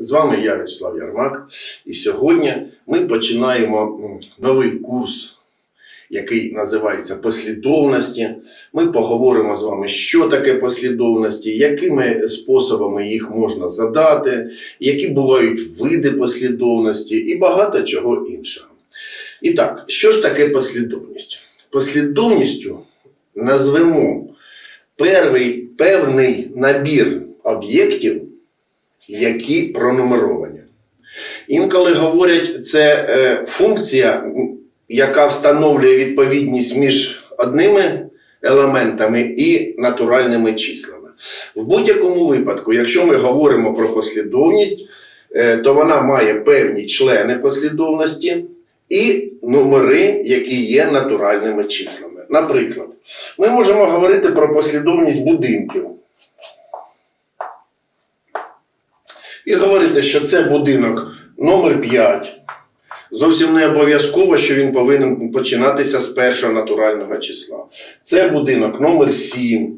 З вами я, Вячеслав Ярмак, і сьогодні ми починаємо новий курс, який називається Послідовності. Ми поговоримо з вами, що таке послідовності, якими способами їх можна задати, які бувають види послідовності і багато чого іншого. І так, що ж таке послідовність? Послідовністю назвемо перший, певний набір об'єктів, які пронумеровані. Інколи говорять, це е, функція, яка встановлює відповідність між одними елементами і натуральними числами. В будь-якому випадку, якщо ми говоримо про послідовність, е, то вона має певні члени послідовності і номери, які є натуральними числами. Наприклад, ми можемо говорити про послідовність будинків. І говорите, що це будинок номер 5. Зовсім не обов'язково, що він повинен починатися з першого натурального числа. Це будинок номер 7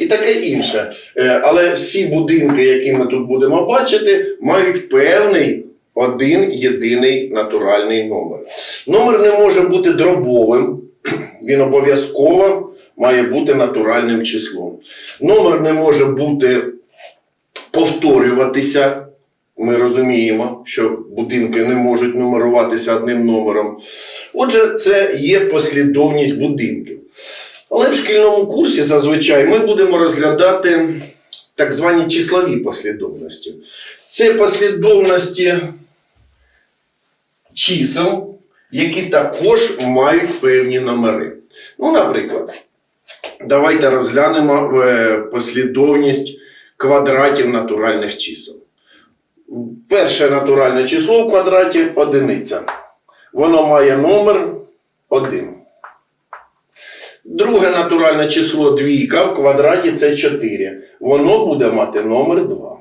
і таке інше. Е, Але всі будинки, які ми тут будемо бачити, мають певний один єдиний натуральний номер. Номер не може бути дробовим, він обов'язково має бути натуральним числом. Номер не може бути повторюватися. Ми розуміємо, що будинки не можуть нумеруватися одним номером. Отже, це є послідовність будинків. Але в шкільному курсі зазвичай ми будемо розглядати так звані числові послідовності. Це послідовності чисел, які також мають певні номери. Ну, наприклад, давайте розглянемо е, послідовність квадратів натуральних чисел. Перше натуральне число в квадраті одиниця. Воно має номер 1. Друге натуральне число двійка в квадраті це 4. Воно буде мати номер 2.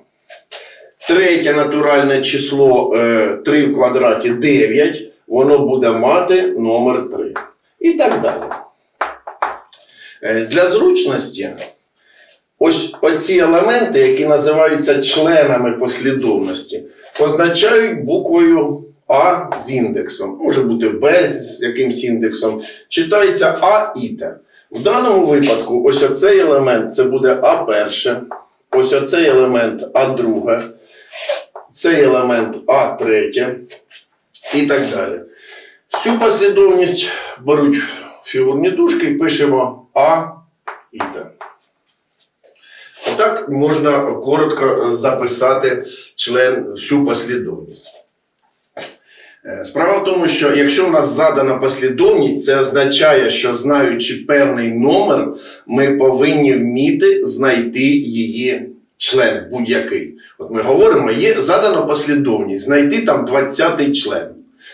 Третє натуральне число е, 3 в квадраті 9. Воно буде мати номер 3. І так далі. Е, Для зручності Ось оці елементи, які називаються членами послідовності, позначають буквою А з індексом. Може бути Б з якимсь індексом. Читається А і Т. В даному випадку, ось оцей елемент це буде А перше, ось оцей елемент А друге, цей елемент А третє і так далі. Всю послідовність беруть фігурні дужки і пишемо А і Т. Можна коротко записати член всю послідовність. Е, Справа в тому, що якщо в нас задана послідовність, це означає, що знаючи певний номер, ми повинні вміти знайти її член будь-який. От ми говоримо, є задана послідовність, знайти там 20-й член.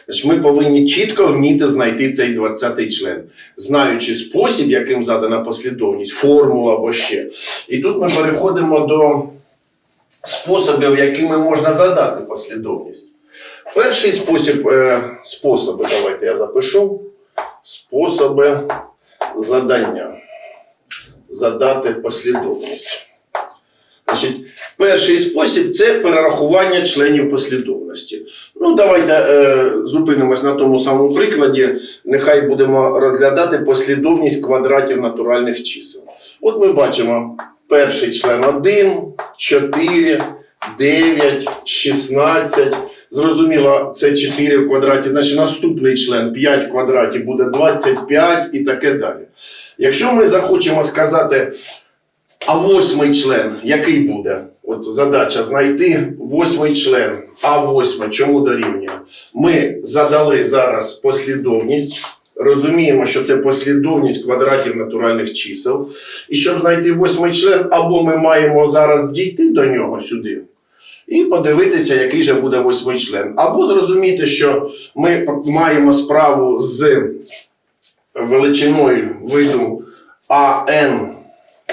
Значить, ми повинні чітко вміти знайти цей 20-й член, знаючи спосіб, яким задана послідовність, формулу або ще. І тут ми переходимо до способів, якими можна задати послідовність. Перший спосіб, е, способи, давайте я запишу. Способи задання. Задати послідовність. Значить, перший спосіб це перерахування членів послідовності. Ну, давайте е, зупинимось на тому самому прикладі. Нехай будемо розглядати послідовність квадратів натуральних чисел. От ми бачимо перший член 1, 4, 9, 16. Зрозуміло, це 4 в квадраті, значить наступний член 5 в квадраті буде 25 і таке далі. Якщо ми захочемо сказати, а восьмий член, який буде? От задача знайти восьмий член. А восьме чому дорівнює? Ми задали зараз послідовність. Розуміємо, що це послідовність квадратів натуральних чисел. І щоб знайти восьмий член, або ми маємо зараз дійти до нього сюди і подивитися, який же буде восьмий член. Або зрозуміти, що ми маємо справу з величиною виду АН.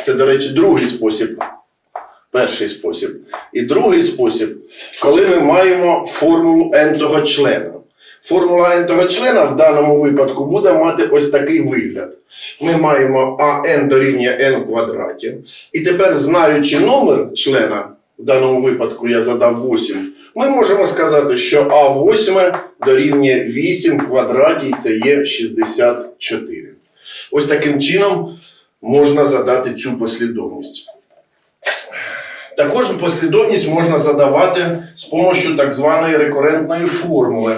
Це, до речі, другий спосіб. Перший спосіб. І другий спосіб, коли ми маємо формулу n-того члена. Формула n-того члена в даному випадку буде мати ось такий вигляд. Ми маємо АН дорівнює n в квадраті. І тепер, знаючи номер члена, в даному випадку я задав 8, Ми можемо сказати, що А8 дорівнює 8 в квадраті, і це є 64. Ось таким чином можна задати цю послідовність. Також послідовність можна задавати з допомогою так званої рекурентної формули.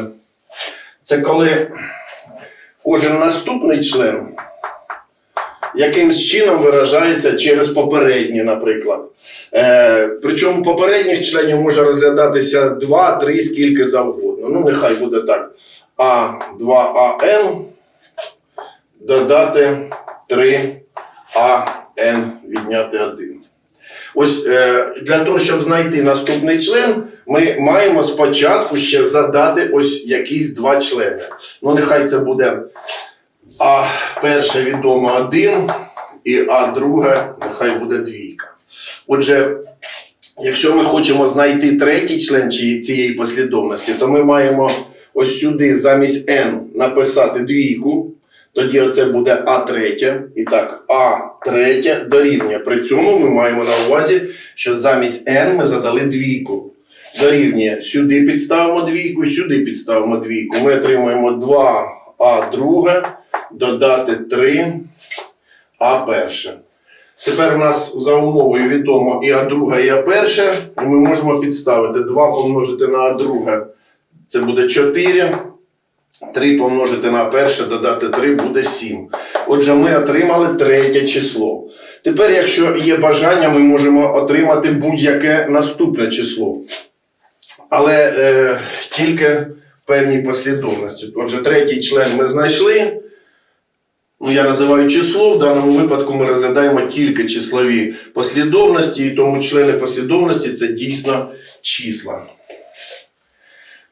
Це коли кожен наступний член якимсь чином виражається через попередні, наприклад. Е, причому попередніх членів може розглядатися 2, 3, скільки завгодно. Ну, нехай буде так. А2АН додати 3АН відняти 1. Ось е, для того, щоб знайти наступний член, ми маємо спочатку ще задати ось якісь два члени. Ну, нехай це буде А перше відомо 1 і А друге нехай буде двійка. Отже, якщо ми хочемо знайти третій член цієї послідовності, то ми маємо ось сюди замість n написати двійку. Тоді оце буде А третє. І так, А третє дорівнює. При цьому ми маємо на увазі, що замість n ми задали двійку. Дорівнює сюди підставимо двійку, сюди підставимо двійку. Ми отримуємо 2 А друге, додати 3 А перше. Тепер у нас за умовою відомо і А друге, і А перше. І ми можемо підставити 2 помножити на А друге. Це буде 4. 3 помножити на перше, додати 3 буде 7. Отже, ми отримали третє число. Тепер, якщо є бажання, ми можемо отримати будь-яке наступне число. Але е, тільки в певній послідовності. Отже, третій член ми знайшли. Ну, я називаю число. В даному випадку ми розглядаємо тільки числові послідовності, і тому члени послідовності це дійсно числа.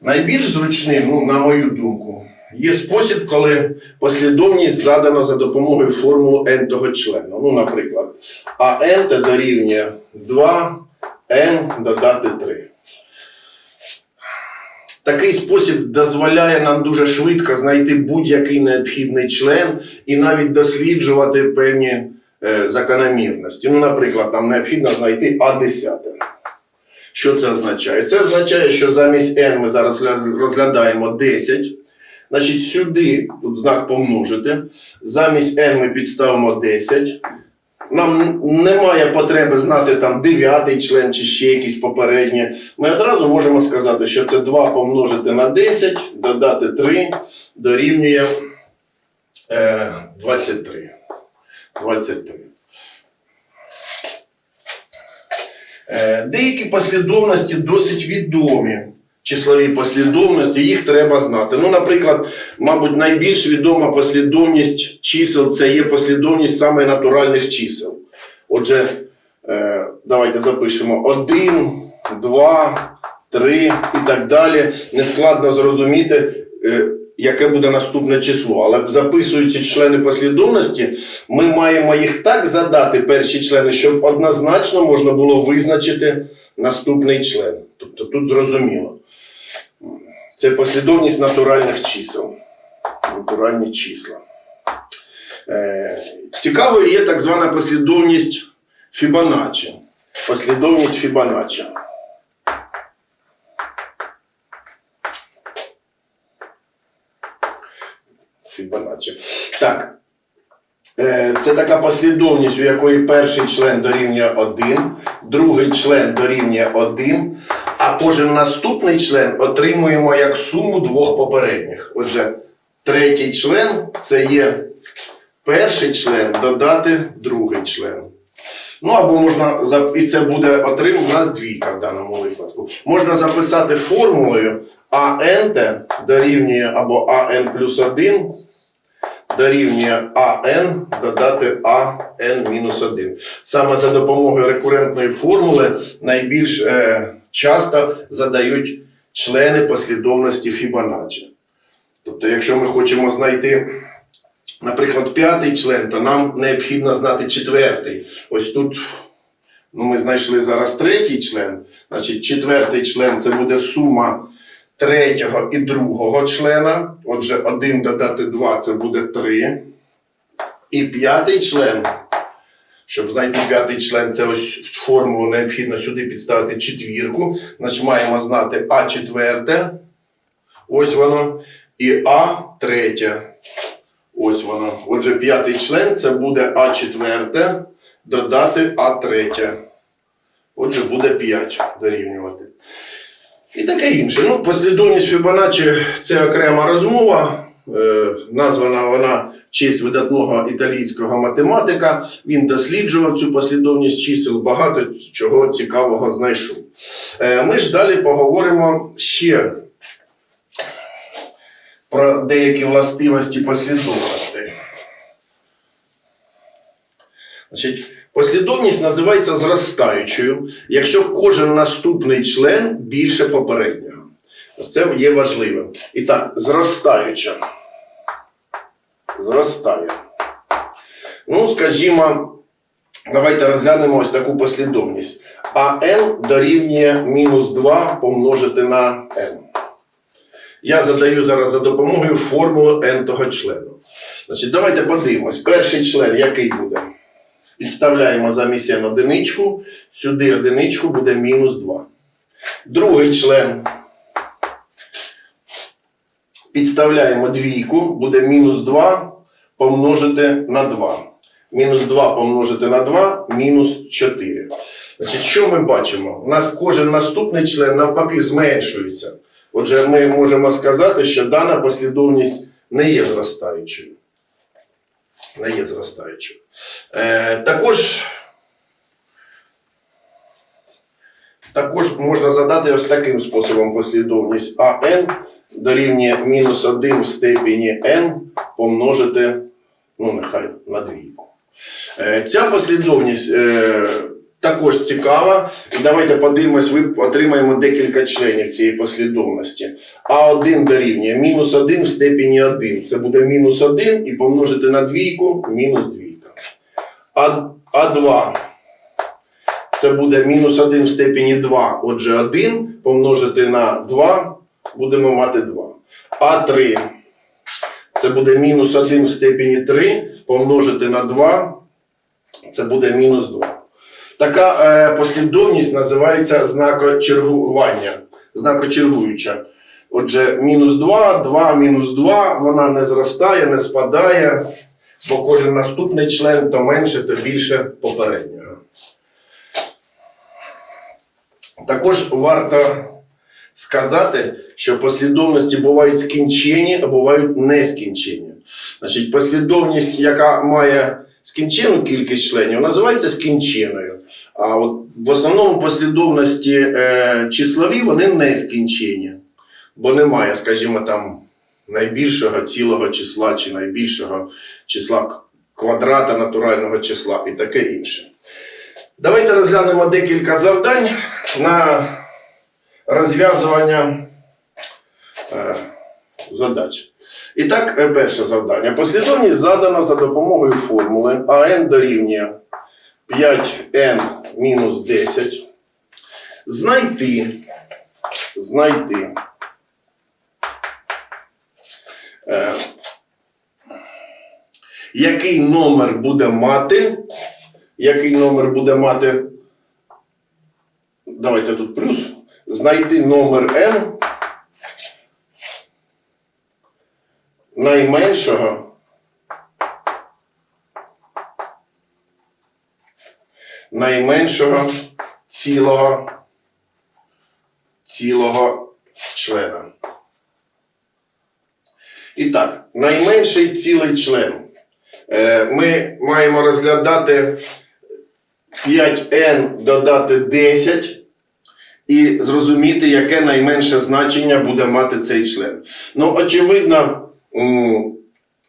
Найбільш зручним, ну, на мою думку, є спосіб, коли послідовність задана за допомогою формули n того члена. Ну, наприклад, а n дорівнює 2, n додати 3. Такий спосіб дозволяє нам дуже швидко знайти будь-який необхідний член і навіть досліджувати певні е, закономірності. Ну, наприклад, нам необхідно знайти А10. Що це означає? Це означає, що замість n ми зараз розглядаємо 10. Значить, сюди, тут знак помножити, замість n ми підставимо 10. Нам немає потреби знати там дев'ятий член чи ще якісь попередні. Ми одразу можемо сказати, що це 2 помножити на 10, додати 3 дорівнює е, 23. 23. Е, Деякі послідовності досить відомі. Числові послідовності, їх треба знати. Ну, наприклад, мабуть, найбільш відома послідовність чисел це є послідовність саме натуральних чисел. Отже, е, давайте запишемо 1, 2, 3 і так далі. Нескладно зрозуміти, е, яке буде наступне число. Але записуючи члени послідовності, ми маємо їх так задати, перші члени, щоб однозначно можна було визначити наступний член. Тобто тут зрозуміло. Це послідовність натуральних чисел. Натуральні числа. Е, цікавою є так звана послідовність Фібоначчі. Послідовність Фібоначчі. Фібоначчі. Так. Е, Це така послідовність, у якої перший член дорівнює 1, другий член дорівнює 1, а кожен наступний член отримуємо як суму двох попередніх. Отже, третій член це є перший член додати другий член. Ну або можна і це буде отрим у нас двійка в даному випадку. Можна записати формулою АНТ дорівнює або АН плюс 1 дорівнює АН додати АН мінус 1. Саме за допомогою рекурентної формули найбільш е, часто задають члени послідовності Фібоначчі. Тобто, якщо ми хочемо знайти, наприклад, п'ятий член, то нам необхідно знати четвертий. Ось тут ну, ми знайшли зараз третій член. Значить, четвертий член це буде сума третього і другого члена. Отже, 1 додати 2 це буде 3. І п'ятий член Щоб знайти п'ятий член, це ось формулу необхідно сюди підставити четвірку. Значить, маємо знати А четверте, ось воно, і А третє. Ось воно. Отже, п'ятий член це буде А четверте, додати А третє. Отже, буде 5 дорівнювати. І таке інше. Ну, послідовність Фібоначчі – це окрема розмова. Е, названа вона в честь видатного італійського математика. Він досліджував цю послідовність чисел, багато чого цікавого знайшов. Е, ми ж далі поговоримо ще про деякі властивості послідовностей. Значить, послідовність називається зростаючою, якщо кожен наступний член більше попереднього. Це є важливим. І так, зростаюча. Зростає. Ну, скажімо, давайте розглянемо ось таку послідовність. А n дорівнює мінус 2 помножити на n. Я задаю зараз за допомогою формулу n того члену. Значить, давайте подивимось. Перший член який буде? Підставляємо замість n одиничку, сюди одиничку буде мінус 2. Другий член. Підставляємо двійку, буде мінус 2 помножити на 2. Мінус 2 помножити на 2, мінус 4. Значить, що ми бачимо? У нас кожен наступний член навпаки зменшується. Отже, ми можемо сказати, що дана послідовність не є зростаючою. Не є зростаючою. Е, також, також можна задати ось таким способом послідовність АН дорівнює мінус 1 в степені n помножити, ну, нехай на двійку. Е, ця послідовність е, також цікава. І давайте подивимось, ви отримаємо декілька членів цієї послідовності. А1 дорівнює мінус 1 в степені 1. Це буде мінус 1 і помножити на двійку мінус двійка. А, А2 це буде мінус 1 в степені 2. Отже, 1 помножити на 2 будемо мати 2. А3 це буде мінус 1 в степені 3 помножити на 2. Це буде мінус 2. Така е, послідовність називається знакочергування, знакочергуюча. Отже, мінус 2, 2, мінус 2, вона не зростає, не спадає, бо кожен наступний член то менше, то більше попереднього. Також варто сказати, що послідовності бувають скінчені, а бувають нескінчені. Значить, послідовність, яка має скінчену кількість членів, називається скінченою. А от в основному послідовності е, числові вони не скінчені, бо немає, скажімо, там найбільшого цілого числа чи найбільшого числа квадрата натурального числа і таке інше. Давайте розглянемо декілька завдань на розв'язування е, задач. І так, е, перше завдання. Послідовність задана за допомогою формули АН дорівнює 5n мінус 10. Знайти, знайти. Е, який номер буде мати, який номер буде мати, давайте тут плюс, знайти номер n найменшого найменшого цілого цілого члена. І так, найменший цілий член. Е, Ми маємо розглядати 5n додати 10 і зрозуміти, яке найменше значення буде мати цей член. Ну, очевидно,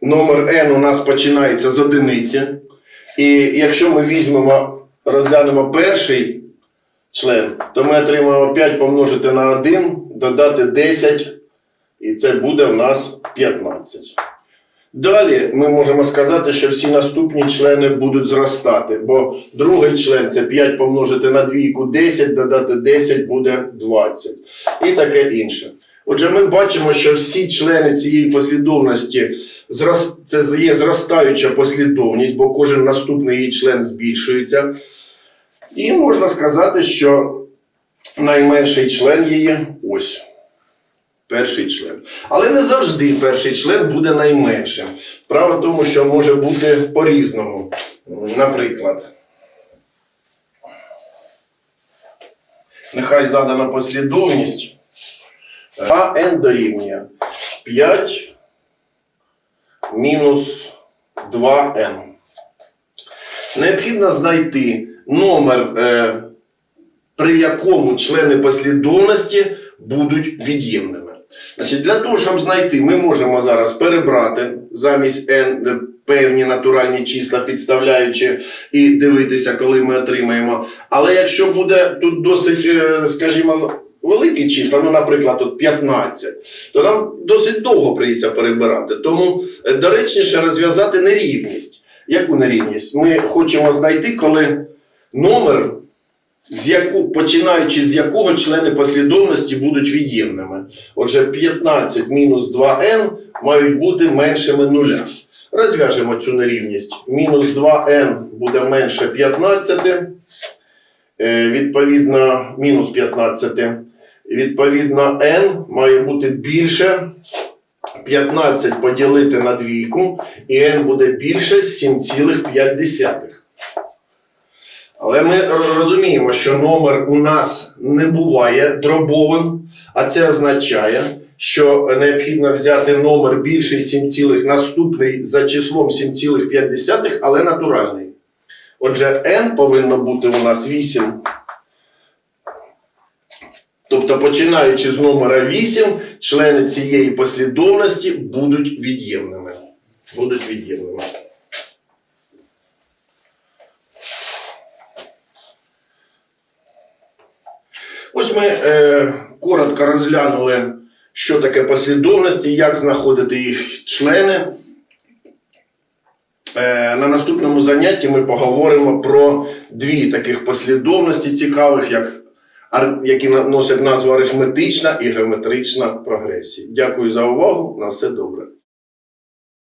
номер n у нас починається з одиниці. І якщо ми візьмемо, розглянемо перший член, то ми отримаємо 5 помножити на 1, додати 10, і це буде в нас 15. Далі ми можемо сказати, що всі наступні члени будуть зростати, бо другий член це 5 помножити на двійку 10, додати 10 буде 20. І таке інше. Отже, ми бачимо, що всі члени цієї послідовності це є зростаюча послідовність, бо кожен наступний її член збільшується. І можна сказати, що найменший член її ось. Перший член. Але не завжди перший член буде найменшим. Право в тому, що може бути по-різному. Наприклад, нехай задана послідовність. А n дорівнює 5 мінус 2n. Необхідно знайти номер, е, при якому члени послідовності будуть від'ємними. Значить, для того, щоб знайти, ми можемо зараз перебрати замість n е, певні натуральні числа, підставляючи і дивитися, коли ми отримаємо. Але якщо буде тут досить, е, скажімо, великі числа, ну, наприклад, тут 15, то нам досить довго прийдеться перебирати. Тому доречніше розв'язати нерівність. Яку нерівність? Ми хочемо знайти, коли номер, з яку, починаючи з якого члени послідовності будуть від'ємними. Отже, 15 мінус 2n мають бути меншими нуля. Розв'яжемо цю нерівність. Мінус 2n буде менше 15, е, відповідно, мінус 15. Відповідно, n має бути більше 15 поділити на двійку, і n буде більше 7,5. Але ми розуміємо, що номер у нас не буває дробовим, а це означає, що необхідно взяти номер більший 7, цілих, наступний за числом 7,5, але натуральний. Отже, n повинно бути у нас 8. Тобто, починаючи з номера 8, члени цієї послідовності будуть від'ємними. Будуть від'ємними. Ось ми е, коротко розглянули, що таке послідовності, як знаходити їх члени. Е, на наступному занятті ми поговоримо про дві таких послідовності цікавих, як, які носять назву арифметична і геометрична прогресія. Дякую за увагу. На все добре.